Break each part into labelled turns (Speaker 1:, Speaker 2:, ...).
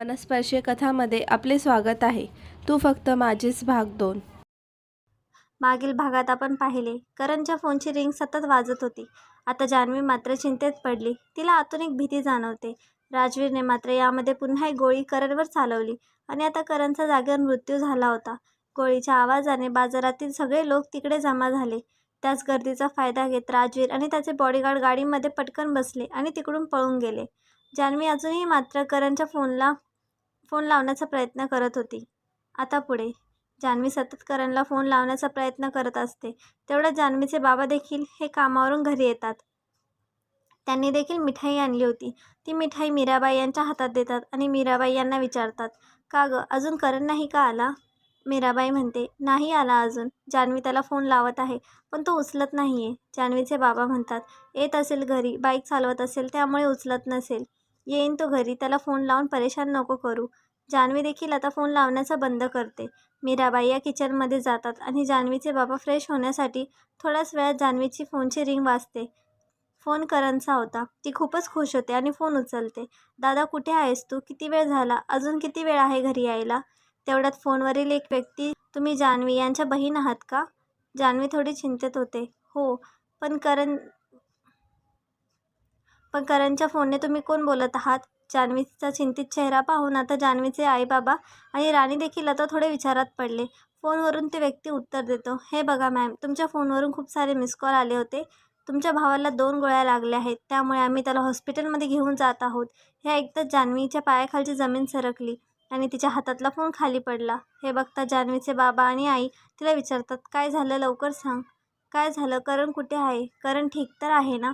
Speaker 1: मनस्पर्शी कथामध्ये आपले स्वागत आहे. तू फक्त माझीच भाग दोन.
Speaker 2: मागील भागात आपण पाहिले. करणच्या फोनची रिंग सतत वाजत होती. आता जान्हवी मात्र चिंतेत पडली. तिला आतून एक भीती जाणवते. राजवीरने मात्र यामध्ये पुन्हा एक गोळी करणवर चालवली आणि आता करणचा जागेवर मृत्यू झाला होता. गोळीच्या आवाजाने बाजारातील सगळे लोक तिकडे जमा झाले. त्याच गर्दीचा फायदा घेत राजवीर आणि त्याचे बॉडीगार्ड गाडीमध्ये पटकन बसले आणि तिकडून पळून गेले. जान्हवी अजूनही मात्र करणच्या फोनला फोन लावण्याचा प्रयत्न करत होती. आता पुढे. जान्हवी सतत करणला फोन लावण्याचा प्रयत्न करत असते. तेवढ्या जान्हवीचे बाबा देखील हे कामावरून घरी येतात. त्यांनी देखील मिठाई आणली होती. ती मिठाई मीराबाई यांच्या हातात देतात आणि मीराबाई यांना विचारतात का गं अजून करण नाही का आला? मीराबाई म्हणते नाही आला अजून. जान्हवी त्याला फोन लावत आहे पण तो उचलत नाही आहे जान्हवीचे बाबा म्हणतात येत असेल घरी बाईक चालवत असेल त्यामुळे उचलत नसेल. येईन तो घरी त्याला फोन लावून परेशान नको करू. जान्हवी देखील आता फोन लावण्याचं बंद करते. मीराबाई या किचनमध्ये जातात आणि जान्हवीचे बाबा फ्रेश होण्यासाठी थोड्याच वेळात जान्हवीची फोनची रिंग वाजते. फोन करणचा होता. ती खूपच खुश होते आणि फोन उचलते. दादा कुठे आहेस तू? किती वेळ झाला? अजून किती वेळ आहे घरी यायला? तेवढ्यात फोनवरील एक व्यक्ती तुम्ही जान्हवी यांच्या बहीण आहात का? जान्हवी थोडी चिंतेत होते. हो पण करण पण करणच्या फोनने तुम्ही कोण बोलत आहात? जान्हवीचा चिंतित चेहरा पाहून आता जान्हवीचे आईबाबा आणि राणी देखील आता थोडे विचारात पडले. फोनवरून ते व्यक्ती उत्तर देतो. हे बघा मॅम तुमच्या फोनवरून खूप सारे मिस कॉल आले होते. तुमच्या भावाला दोन गोळ्या लागल्या आहेत. त्यामुळे आम्ही त्याला हॉस्पिटलमध्ये घेऊन जात आहोत. हे ऐकताच जान्हवीच्या पायाखालची जमीन सरकली आणि तिच्या हातातला फोन खाली पडला. हे बघता जान्हवीचे बाबा आणि आई तिला विचारतात काय झालं? लवकर सांग. काय झालं? करण कुठे आहे? करण ठीक तर आहे ना?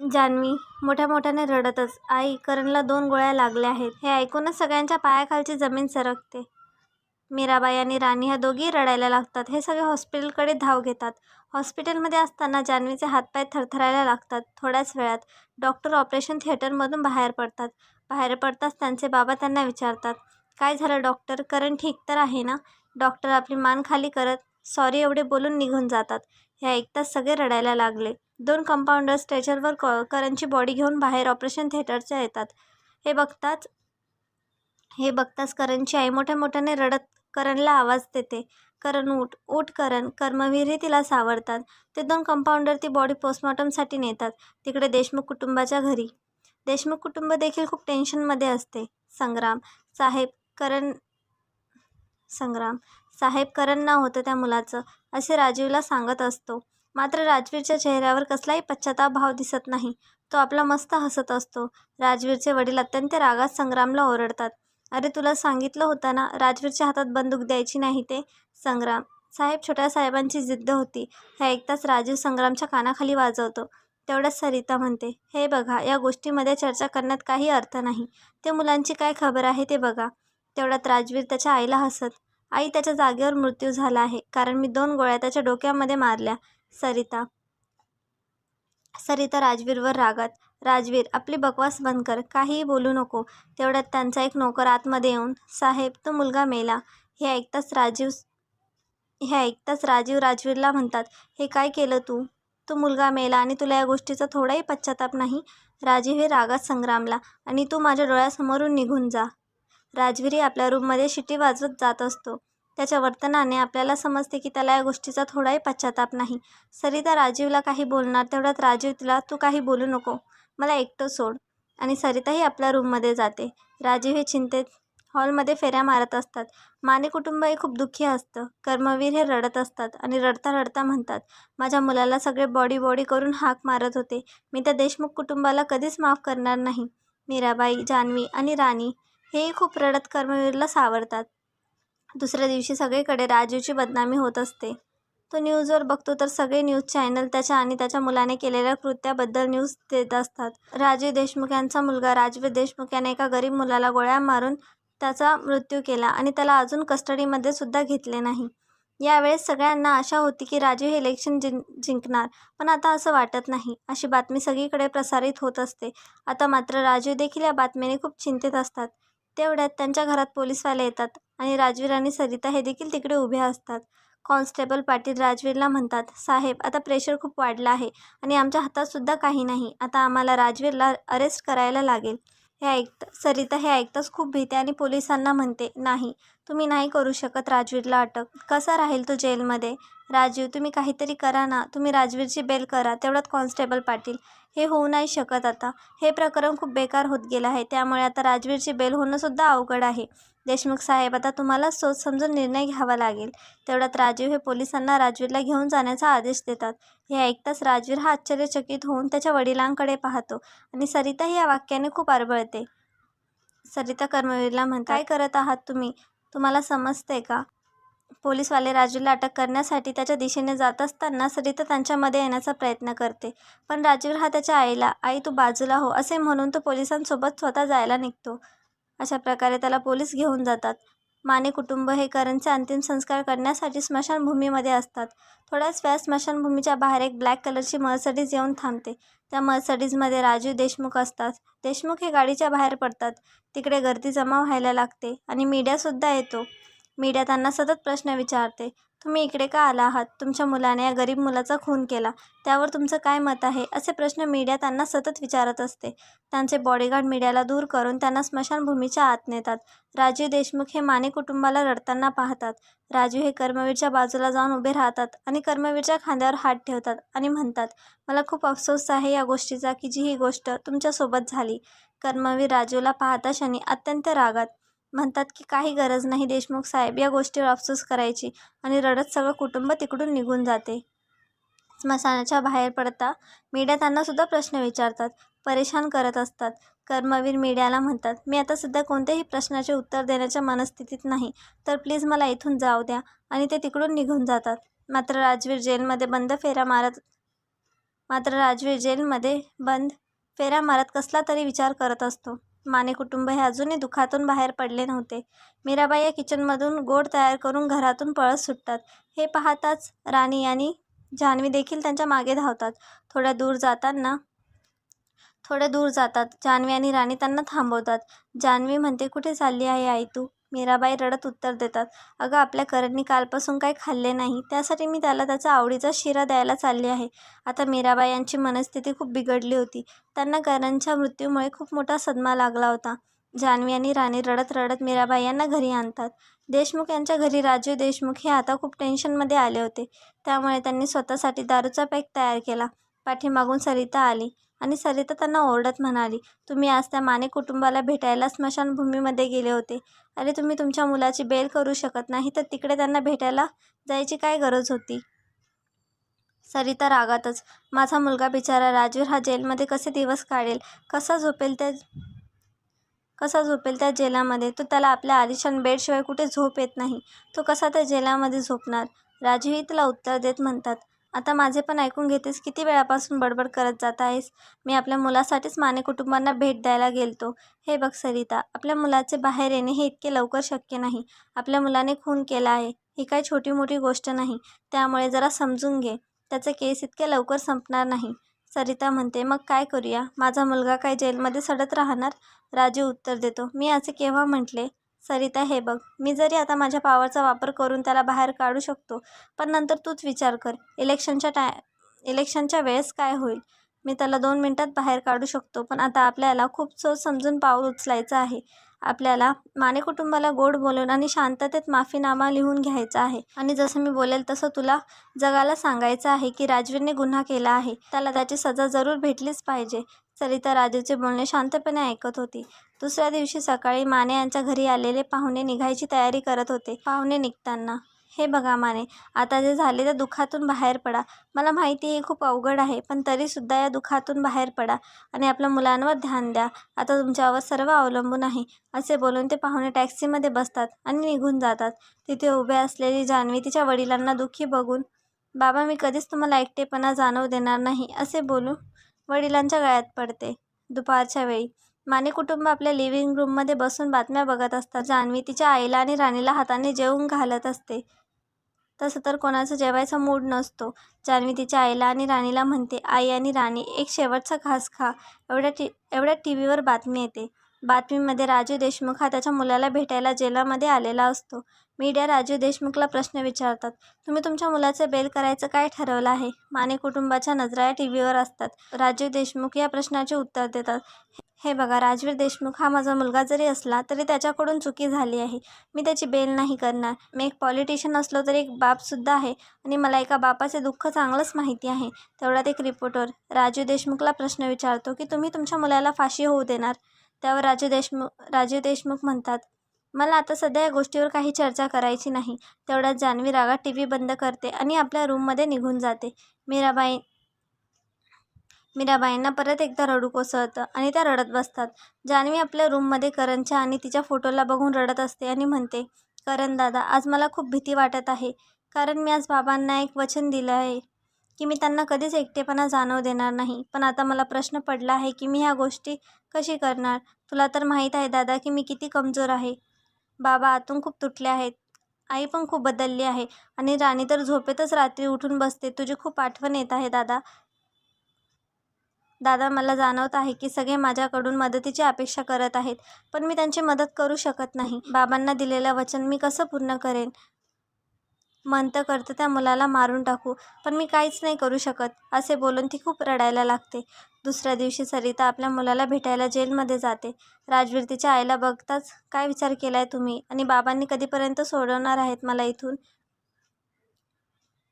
Speaker 2: जान्हवी मोठ्या मोठ्याने रडतच आई करणला दोन गोळ्या लागल्या आहेत. हे ऐकूनच सगळ्यांच्या पायाखालची जमीन सरकते. मीराबाई आणि राणी ह्या दोघी रडायला लागतात. हे सगळे हॉस्पिटलकडे धाव घेतात. हॉस्पिटलमध्ये असताना जान्हवीचे हातपाय थरथरायला लागतात. थोड्याच वेळात डॉक्टर ऑपरेशन थिएटरमधून बाहेर पडतात. बाहेर पडताच त्यांचे बाबा त्यांना विचारतात काय झालं डॉक्टर? करण ठीक तर आहे ना? डॉक्टर आपली मान खाली करत सॉरी एवढे बोलून निघून जातात. हे ऐकताच सगळे रडायला लागले. दोन कंपाऊंडर स्ट्रेचरवर क करणची बॉडी घेऊन बाहेर ऑपरेशन थिएटरच्या येतात. हे बघताच हे बघताच करणची आई मोठ्या मोठ्याने रडत करणला आवाज देते. करण उठ उठ करण कर्मवीरही तिला सावरतात. ते दोन कंपाऊंडर ती बॉडी पोस्टमॉर्टमसाठी नेतात तिकडे देशमुख कुटुंबाच्या घरी. देशमुख कुटुंब देखील खूप टेन्शनमध्ये असते. संग्राम साहेब करण संग्राम साहेब करण होतं त्या मुलाचं असे राजीवला सांगत असतो. मात्र राजवीरच्या चेहऱ्यावर कसलाही पश्चाताप भाव दिसत नाही. तो आपला मस्त हसत असतो. राजवीरचे वडील अत्यंत रागात संग्रामला ओरडतात. अरे तुला सांगितलं होतं ना राजवीरच्या हातात बंदूक द्यायची नाही ते? संग्राम. साहेब छोट्या साहेबांची जिद्द होती. हे ऐकताच राजीव संग्रामच्या कानाखाली वाजवतो. तेवढ्याच सरिता म्हणते हे बघा या गोष्टीमध्ये चर्चा करण्यात काही अर्थ नाही. ते मुलांची काय खबर आहे ते बघा. तेवढ्यात राजवीर त्याच्या आईला हसत आई त्याच्या जागेवर मृत्यू झाला आहे कारण मी दोन गोळ्या त्याच्या डोक्यामध्ये मारल्या. सरिता. सरिता राजवीरवर रागात. राजवीर आपली बकवास बंद कर काहीही बोलू नको. तेवढ्यात त्यांचा एक नोकर आतमध्ये येऊन साहेब तो मुलगा मेला. हे ऐकताच राजीव हे ऐकताच राजीव राजवीरला म्हणतात हे काय केलं तू? तो मुलगा मेला आणि तुला या गोष्टीचा थोडाही पश्चाताप नाही? राजीव हे रागात संग्रामला आणि तू माझ्या डोळ्यासमोरून निघून जा. राजवीरही आपल्या रूममध्ये शिटी वाजवत जात असतो. त्याच्या वर्तनाने आपल्याला समजते की त्याला या गोष्टीचा थोडाही पश्चाताप नाही. सरिता राजीवला काही बोलणार तेवढ्यात राजीव तिला तू काही बोलू नको. मला एकटं सोड. आणि सरिताही आपल्या रूममध्ये जाते. राजीव हे चिंतेत हॉलमध्ये फेऱ्या मारत असतात. माने कुटुंब हे खूप दुःखी असतं. कर्मवीर हे रडत असतात आणि रडता रडता म्हणतात माझ्या मुलाला सगळे बॉडी बॉडी करून हाक मारत होते. मी त्या देशमुख कुटुंबाला कधीच माफ करणार नाही. मीराबाई जान्हवी आणि राणी हेही खूप रडत कर्मवीरला सावरतात. दुसऱ्या दिवशी सगळीकडे राजीवची बदनामी होत असते. तो न्यूजवर बघतो तर सगळे न्यूज चॅनल त्याच्या आणि त्याच्या मुलाने केलेल्या कृत्याबद्दल न्यूज देत असतात. राजीव देशमुख यांचा मुलगा राजवीर देशमुख याने एका गरीब मुलाला गोळ्या मारून त्याचा मृत्यू केला आणि त्याला अजून कस्टडीमध्ये सुद्धा घेतले नाही. यावेळेस सगळ्यांना आशा होती की राजीव हे इलेक्शन जिं जिंकणार पण आता असं वाटत नाही. अशी बातमी सगळीकडे प्रसारित होत असते. आता मात्र राजीव देखील या बातमीने खूप चिंतित असतात. तेवढ्यात त्यांच्या घरात पोलीसवाले येतात आणि राजवीर आणि सरिता हे देखील तिकडे उभे असतात. कॉन्स्टेबल पाटील राजवीरला म्हणतात साहेब आता प्रेशर खूप वाढलं आहे आणि आमच्या हातातसुद्धा काही नाही. आता आम्हाला राजवीरला अरेस्ट करायला लागेल. हे ऐकत सरिता हे ऐकताच खूप भीते आणि पोलिसांना म्हणते नाही तुम्ही नाही करू शकत राजवीरला अटक. कसा राहील तो जेलमध्ये? राजीव तुम्ही काहीतरी करा ना. तुम्ही राजवीरची बेल करा तेवढ्यात कॉन्स्टेबल पाटील. हे होऊ नाही शकत आता. हे प्रकरण खूप बेकार होत गेलं आहे. त्यामुळे आता राजवीरची बेल होणंसुद्धा अवघड आहे. देशमुख साहेब आता तुम्हाला सोच समजून निर्णय घ्यावा लागेल. तेवढ्यात राजीव हे पोलिसांना राजवीरला घेऊन जाण्याचा आदेश देतात. हे ऐकताच राजवीर हा आश्चर्यचकित होऊन त्याच्या वडिलांकडे पाहतो आणि सरिता या वाक्याने खूप आरबळते. सरिता कर्मवीरला म्हणतात काय करत आहात तुम्ही? तुम्हाला समजते का? पोलीसवाले राजूला अटक करण्यासाठी त्याच्या दिशेने जात असताना सरिता त्यांच्यामध्ये येण्याचा प्रयत्न करते. पण राजीव हा त्याच्या आईला आई तू बाजूला हो असे म्हणून तो पोलिसांसोबत स्वतः जायला निघतो. अशा प्रकारे त्याला पोलीस घेऊन जातात. माने कुटुंब हे करणचे अंतिम संस्कार करण्यासाठी स्मशानभूमीमध्ये असतात. थोड्याच वेळात स्मशानभूमीच्या बाहेर एक ब्लॅक कलरची मर्सडीज येऊन थांबते. त्या मर्सडीजमध्ये राजीव देशमुख असतात. देशमुख हे गाडीच्या बाहेर पडतात. तिकडे गर्दी जमा व्हायला लागते आणि मीडियासुद्धा येतो. मीडिया त्यांना सतत प्रश्न विचारते. तुम्ही इकडे का आला आहात? तुमच्या मुलाने या गरीब मुलाचा खून केला. त्यावर तुमचं काय मत आहे? असे प्रश्न मीडिया त्यांना सतत विचारत असते. त्यांचे बॉडीगार्ड मीडियाला दूर करून त्यांना स्मशानभूमीच्या आत नेतात. राजीव देशमुख हे माने कुटुंबाला रडताना पाहतात. राजू हे कर्मवीरच्या बाजूला जाऊन उभे राहतात आणि कर्मवीरच्या खांद्यावर हात ठेवतात आणि म्हणतात मला खूप अफसोस आहे या गोष्टीचा की जी ही गोष्ट तुमच्यासोबत झाली. कर्मवीर राजूला पाहता क्षणी अत्यंत रागात म्हणतात की काही गरज नाही देशमुख साहेब या गोष्टीवर अफसोस करायची आणि रडत सगळं कुटुंब तिकडून निघून जाते. स्मशानाच्या बाहेर पडता मीडिया त्यांनासुद्धा प्रश्न विचारतात परेशान करत असतात. कर्मवीर मीडियाला म्हणतात मी आता सध्या कोणत्याही प्रश्नाचे उत्तर देण्याच्या मनस्थितीत नाही तर प्लीज मला इथून जाऊ द्या. आणि ते तिकडून निघून जातात. मात्र राजवीर जेलमध्ये बंद फेऱ्या मारत मात्र राजवीर जेलमध्ये बंद फेऱ्या मारत कसला तरी विचार करत असतो. माने कुटुंब हे अजूनही दुःखातून बाहेर पडले नव्हते. मीराबाई या किचनमधून गोड तयार करून घरातून पळत सुटतात. हे पाहताच राणी आणि जान्हवी देखील त्यांच्या मागे धावतात. थोड्या दूर जाताना थोड्या दूर जातात. जान्हवी आणि राणी त्यांना थांबवतात. जान्हवी म्हणते कुठे चालली आहे आई तू? मीराबाई रडत उत्तर देतात अगं आपल्या करणनी कालपासून काही खाल्ले नाही त्यासाठी मी त्याला त्याचा आवडीचा शिरा द्यायला चालली आहे. आता मीराबाई यांची मनस्थिती खूप बिघडली होती. त्यांना करणच्या मृत्यूमुळे खूप मोठा सदमा लागला होता. जान्हवी आणि राणी रडत रडत मीराबाई यांना घरी आणतात. देशमुख यांच्या घरी राजीव देशमुख हे आता खूप टेन्शनमध्ये आले होते. त्यामुळे त्यांनी स्वतःसाठी दारूचा पॅक तयार केला. पाठीमागून सरिता आली. आणि सरिता त्यांना ओरडत म्हणाली तुम्ही आज त्या माने कुटुंबाला भेटायला स्मशानभूमीमध्ये गेले होते. अरे तुम्ही तुमच्या मुलाची बेल करू शकत नाही तर तिकडे त्यांना भेटायला जायची काय गरज होती? सरिता रागातच माझा मुलगा बिचारा राजवीर हा जेलमध्ये कसे दिवस काढेल? कसा झोपेल त्या कसा झोपेल त्या जेलामध्ये? तो त्याला आपल्या आलिशान बेडशिवाय कुठे झोप येत नाही. तो कसा त्या जेलामध्ये झोपणार? राजूही तिला उत्तर देत म्हणतात आता माझे पण ऐकून घेतेस किती वेळापासून बडबड करत जात आहेस? मी आपल्या मुलासाठीच माने कुटुंबांना भेट द्यायला गेलतो. हे बघ सरिता आपल्या मुलाचे बाहेर येणे हे इतके लवकर शक्य नाही. आपल्या मुलाने खून केला आहे. ही काही छोटी मोठी गोष्ट नाही. त्यामुळे जरा समजून घे. त्याचे केस इतके लवकर संपणार नाही. सरिता म्हणते मग काय करूया? माझा मुलगा काय जेलमध्ये सडत राहणार? राजू उत्तर देतो मी असे केव्हा म्हटले? सरिता हे बघ मी जरी आता माझ्या पावरचा वापर करून त्याला बाहेर काढू शकतो पण नंतर तूच विचार कर इलेक्शनच्या टाय इलेक्शनच्या वेळेस काय होईल? मी त्याला दोन मिनटात बाहेर काढू शकतो पण आता आपल्याला खूप सोच समजून पाऊल उचलायचं आहे. आपल्याला. माने कुटुंबाला गोड बोलून आणि शांततेत माफीनामा लिहून घ्यायचा आहे. आणि जसं मी बोलेल तसं तुला जगाला सांगायचं आहे की राजवीरने गुन्हा केला आहे. त्याला त्याची सजा जरूर भेटलीच पाहिजे. सरिता राजूचे बोलणे शांतपणे ऐकत होती. दुसऱ्या दिवशी सकाळी माने यांच्या घरी आलेले पाहुणे निघायची तयारी करत होते. पाहुणे निघताना हे बघा माने आता जे झाले त्या दुःखातून बाहेर पडा. मला माहिती आहे खूप अवघड आहे पण तरीसुद्धा या दुःखातून बाहेर पडा आणि आपल्या मुलांवर ध्यान द्या. आता तुमच्यावर सर्व अवलंबून आहे. असे बोलून ते पाहुणे टॅक्सीमध्ये बसतात आणि निघून जातात. तिथे उभे असलेली जान्हवी तिच्या वडिलांना दुःखी बघून बाबा मी कधीच तुम्हाला एकटेपणा जाणवू देणार नाही असे बोलून वडिलांच्या गळ्यात पडते. दुपारच्या वेळी माने कुटुंब आपल्या लिव्हिंग रूममध्ये बसून बातम्या बघत असतात. जान्हवी तिच्या आईला आणि राणीला हाताने जेवून घालत असते. तसं तर कोणाचा जेवायचा मूड नसतो. जान्हवी तिच्या आईला आणि राणीला म्हणते आई आणि राणी एक शेवटचा घास खा. एवढ्या टी एवढ्या टी व्हीवर बातमी येते. बातमीमध्ये राजू देशमुख हा त्याच्या मुलाला भेटायला जेलामध्ये आलेला असतो. मीडिया राजू देशमुखला प्रश्न विचारतात तुम्ही तुमच्या मुलाचे बेल करायचं काय ठरवलं आहे? माने कुटुंबाच्या नजरा या टी व्हीवर असतात राजू देशमुख या प्रश्नाचे उत्तर देतात. हे बघा राजवीर देशमुख हा माझा मुलगा जरी असला तरी त्याच्याकडून चुकी झाली आहे. मी त्याची बेल नाही करणार. मी एक पॉलिटिशियन असलो तरी एक बापसुद्धा आहे आणि मला एका बापाचे दुःख चांगलंच माहिती आहे. तेवढ्यात एक रिपोर्टर राजू देशमुखला प्रश्न विचारतो की तुम्ही तुमच्या मुलाला फाशी होऊ देणार? त्यावर राजू देशमुख राजू देशमुख म्हणतात मला आता सध्या या गोष्टीवर काही चर्चा करायची नाही. तेवढ्यात जान्हवी रागात टी व्ही बंद करते आणि आपल्या रूममध्ये निघून जाते. मीराबाई मीराबाईंना परत एकदा रडू कोसळतं आणि त्या रडत बसतात. जान्हवी आपल्या रूममध्ये करणच्या आणि तिच्या फोटोला बघून रडत असते आणि म्हणते करण दादा आज मला खूप भीती वाटत आहे. कारण मी आज बाबांना एक वचन दिलं आहे की मी त्यांना कधीच एकटेपणा जाणवू देणार नाही. पण आता मला प्रश्न पडला आहे की मी ह्या गोष्टी कशी करणार? तुला तर माहीत आहे दादा की मी किती कमजोर आहे. बाबा आतून खूप तुटले आहेत. आई पण खूप बदलली आहे आणि राणी तर झोपेतच रात्री उठून बसते. तुझी खूप आठवण येत आहे दादा. दादा मला जाणवत आहे की सगळे माझ्याकडून मदतीची अपेक्षा करत आहेत पण मी त्यांची मदत करू शकत नाही. बाबांना दिलेलं वचन मी कसं पूर्ण करेन? मन तर करतं त्या मुलाला मारून टाकू पण मी काहीच नाही करू शकत असे बोलून ती खूप रडायला लागते. दुसऱ्या दिवशी सरिता आपल्या मुलाला भेटायला जेलमध्ये जाते. राजवीर तिच्या आईला बघताच काय विचार केला आहे तुम्ही? आणि बाबांनी कधीपर्यंत सोडवणार आहेत मला इथून?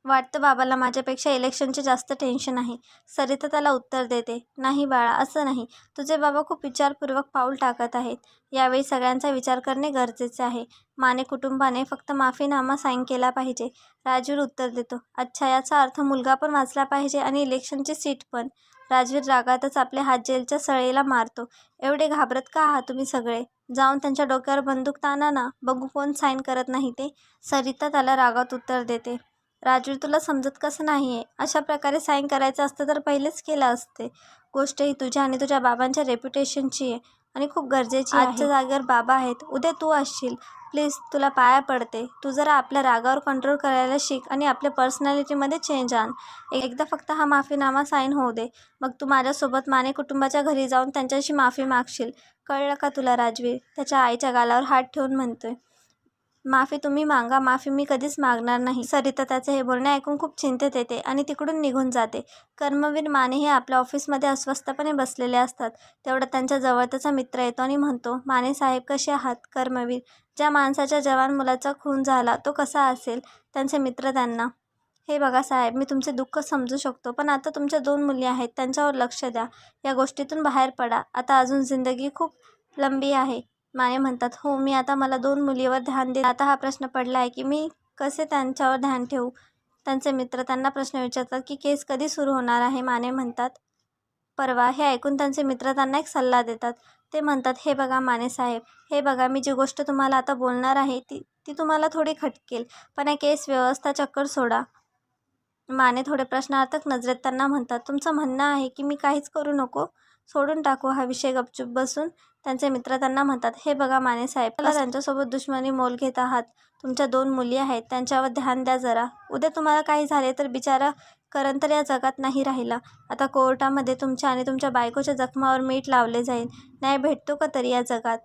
Speaker 2: वाटतं बाबाला माझ्यापेक्षा इलेक्शनचे जास्त टेन्शन आहे. सरिता त्याला उत्तर देते नाही बाळा असं नाही. तुझे बाबा खूप विचारपूर्वक पाऊल टाकत आहेत. यावेळी सगळ्यांचा विचार करणे गरजेचे आहे. माने कुटुंबाने फक्त माफीनामा साईन केला पाहिजे. राजवीर उत्तर देतो अच्छा याचा अर्थ मुलगा पण वाचला पाहिजे आणि इलेक्शनची सीट पण. राजवीर रागातच आपले हात जेलच्या सळेला मारतो एवढे घाबरत का आहात तुम्ही सगळे? जाऊन त्यांच्या डोक्यावर बंदूक ताना ना बघू कोण साईन करत नाही ते. सरिता त्याला रागात उत्तर देते राजवीर तुला समजत कसं नाही आहे अशा प्रकारे साईन करायचं असतं तर पहिलेच केलं असते. गोष्ट ही तुझ्या आणि तुझ्या बाबांच्या रेप्युटेशनची आहे आणि खूप गरजेची आहे. आजच्या जागेवर बाबा आहेत. उद्या तू असशील. प्लीज तुला पाया पडते. तू जरा आपल्या रागावर कंट्रोल करायला शिक आणि आपल्या पर्सनॅलिटीमध्ये चेंज आण. एकदा फक्त हा माफीनामा साईन होऊ दे. मग तू माझ्यासोबत माने कुटुंबाच्या घरी जाऊन त्यांच्याशी माफी मागशील. कळलं का तुला राजवीर? त्याच्या आईच्या गालावर हात ठेवून म्हणतोय. माफी तुम्ही मागा माफी मी कधीच मागणार नाही. सरिता त्याचे हे बोलणे ऐकून खूप चिंतेत येते आणि तिकडून निघून जाते. कर्मवीर माने हे आपल्या ऑफिसमध्ये अस्वस्थपणे बसलेले असतात. तेवढा त्यांच्या जवळचा मित्र येतो आणि म्हणतो माने साहेब कसे आहात कर्मवीर? ज्या माणसाच्या जवान मुलाचा खून झाला तो कसा असेल? त्यांचे मित्र त्यांना हे बघा साहेब मी तुमचे दुःख समजू शकतो पण आता तुमच्या दोन मुली आहेत त्यांच्यावर लक्ष द्या. या गोष्टीतून बाहेर पडा. आता अजून जिंदगी खूप लंबी आहे. माने म्हणतात हो मी आता मला दोन मुलीवर ध्यान दे आता हा प्रश्न पडला आहे की मी कसे त्यांच्यावर ध्यान ठेवू? त्यांचे मित्र त्यांना प्रश्न विचारतात की केस कधी सुरू होणार आहे? माने म्हणतात परवा. हे ऐकून त्यांचे मित्र त्यांना एक सल्ला देतात. ते म्हणतात हे बघा माने साहेब हे बघा मी जी गोष्ट तुम्हाला आता बोलणार आहे ती ती तुम्हाला थोडी खटकेल पण या केस व्यवस्था चक्कर सोडा. माने थोडे प्रश्नार्थक नजरेत त्यांना म्हणतात तुमचं म्हणणं आहे की मी काहीच करू नको सोडून टाकू हा विषय गपचूप बसून त्यांचे मित्र त्यांना म्हणतात हे बघा माने साहेब मला त्यांच्यासोबत दुश्मनी मोल घेत आहात. तुमच्या दोन मुली आहेत त्यांच्यावर ध्यान द्या जरा. उद्या तुम्हाला काही झाले तर बिचारा करण तर या जगात नाही राहिला. आता कोर्टामध्ये तुमच्या आणि तुमच्या बायकोच्या जखमावर मीठ लावले जाईल. न्याय भेटतो का तरी या जगात?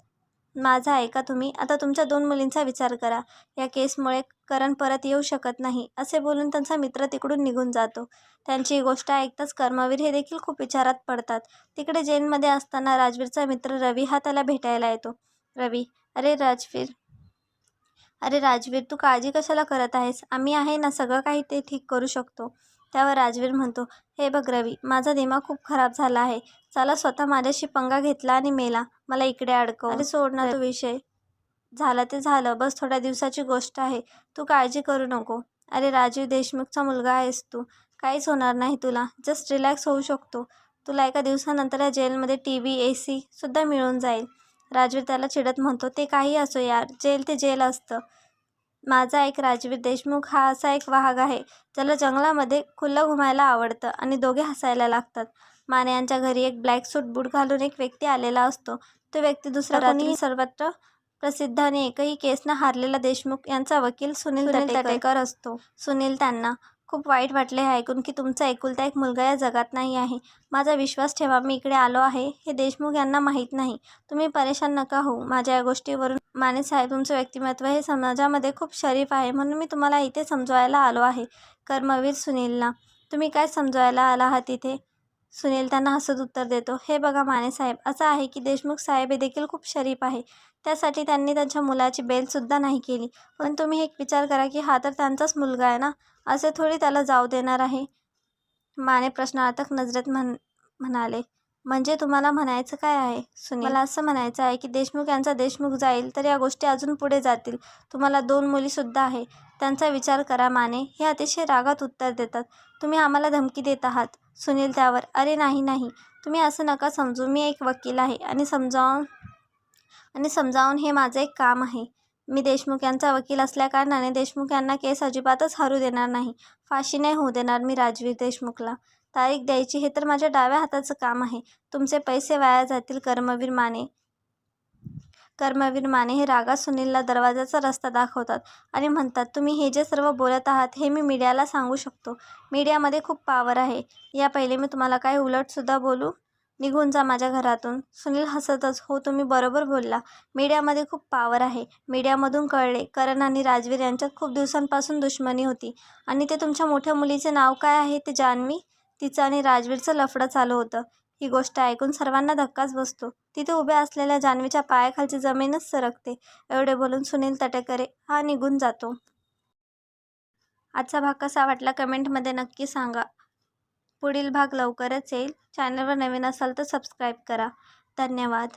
Speaker 2: माझा ऐका तुम्ही? आता तुमच्या दोन मुलींचा विचार करा. या केसमुळे करण परत येऊ शकत नाही असे बोलून त्यांचा मित्र तिकडून निघून जातो. त्यांची गोष्ट ऐकताच कर्मवीर हे देखील खूप विचारात पडतात. तिकडे जेलमध्ये असताना राजवीरचा मित्र रवी हा त्याला भेटायला येतो. रवी अरे राजवीर अरे राजवीर तू काळजी कशाला करत आहेस? आम्ही आहे ना सगळं काही ते ठीक करू शकतो. त्यावर राजवीर म्हणतो हे बघ रवी माझा दिमाग खूप खराब झाला आहे. चला स्वतः माझ्याशी पंगा घेतला आणि मेला. मला इकडे अडकव. अरे सोड ना तो विषय. झालं ते झालं. बस थोड्या दिवसाची गोष्ट आहे. तू काळजी करू नको. अरे राजीव देशमुखचा मुलगा आहेस तू. काहीच होणार नाही तुला. जस्ट रिलॅक्स होऊ शकतो. तुला एका दिवसानंतर या जेलमध्ये टी व्ही ए सीसुद्धा मिळून जाईल. राजवीर त्याला चिडत म्हणतो ते काही असो यार. जेल ते जेल असतं. माझा एक राजवीर देशमुख हा असा एक वाहक आहे. ज्याला जंगलामध्ये खुलं घुमायला आवडतं आणि दोघे हसायला लागतात. माने यांच्या घरी एक ब्लॅक सूट बूट घालून एक व्यक्ती आलेला असतो. तो व्यक्ती दुसरा कोणी? सर्वत्र प्रसिद्ध आणि एकही केसनं हारलेला देशमुख यांचा वकील सुनील तटेकर असतो. सुनील त्यांना. खूप वाईट वाटले हे ऐकून की तुमचा एकुलता एक मुलगा या जगात नाही आहे. माझा विश्वास ठेवा मी इकडे आलो आहे. हे देशमुख यांना माहीत नाही. तुम्ही परेशान नका होऊ. माझ्या या गोष्टीवरून माने साहेब तुमचं व्यक्तिमत्व हे समाजामध्ये खूप शरीफ आहे. म्हणून मी तुम्हाला इथे समजवायला आलो आहे. कर्मवीर सुनीलला तुम्ही काय समजवायला आला आहात इथे? सुनील त्यांना हसत उत्तर देतो हे बघा माने साहेब असं आहे की देशमुख साहेब हे देखील खूप शरीफ आहे. त्यासाठी त्यांनी त्यांच्या मुलाची बेलसुद्धा नाही केली. पण तुम्ही एक विचार करा की हा तर त्यांचाच मुलगा आहे ना? असे थोडी त्याला जाऊ देणार आहे. माने प्रश्नार्थक नजरेत म्हण म्हणाले म्हणजे तुम्हाला म्हणायचं काय आहे सुनील? मला असं म्हणायचं आहे की देशमुख यांचा देशमुख जाईल तर या गोष्टी अजून पुढे जातील. तुम्हाला दोन मुलीसुद्धा आहे. त्यांचा विचार करा माने. हे अतिशय रागात उत्तर देतात. तुम्ही आम्हाला धमकी देत आहात. सुनील त्यावर अरे नाही नाही. तुम्ही असं नका समजू. मी एक वकील आहे आणि समजावून आणि समजावून हे माझं एक काम आहे. मी देशमुख यांचा वकील असल्याकारणाने देशमुख यांना केस अजिबातच हरू देणार नाही. फाशी नाही होऊ देणार मी राजवीर देशमुखला. तारीख द्यायची हे तर माझ्या डाव्या हाताचं काम आहे. तुमचे पैसे वाया जातील कर्मवीर माने. कर्मवीर माने हे रागा सुनीलला दरवाजाचा रस्ता दाखवतात आणि म्हणतात तुम्ही हे जे सर्व बोलत आहात हे मी मीडियाला सांगू शकतो. मीडियामध्ये खूप पावर आहे. या पहिले मी तुम्हाला काय उलटसुद्धा बोलू? निघून जा माझ्या घरातून सुनील हसतच हो तुम्ही बरोबर बोलला. मीडियामध्ये खूप पावर आहे. मीडियामधून कळले करण आणि राजवीर यांच्यात खूप दिवसांपासून दुश्मनी होती. आणि ते तुमच्या मोठ्या मुलीचे नाव काय आहे ते जान्हवी? तिचं आणि राजवीरचं लफडं चालू होतं. ही गोष्ट ऐकून सर्वांना धक्काच बसतो. तिथे उभ्या असलेल्या जान्हवीच्या पायाखालची जमीनच सरकते. एवढे बोलून सुनील तटेकरे हा निघून जातो. आजचा भाग कसा वाटला कमेंटमध्ये नक्की सांगा. पुढील भाग लवकरच येईल. चॅनलवर नवीन असाल तर सबस्क्राईब करा. धन्यवाद.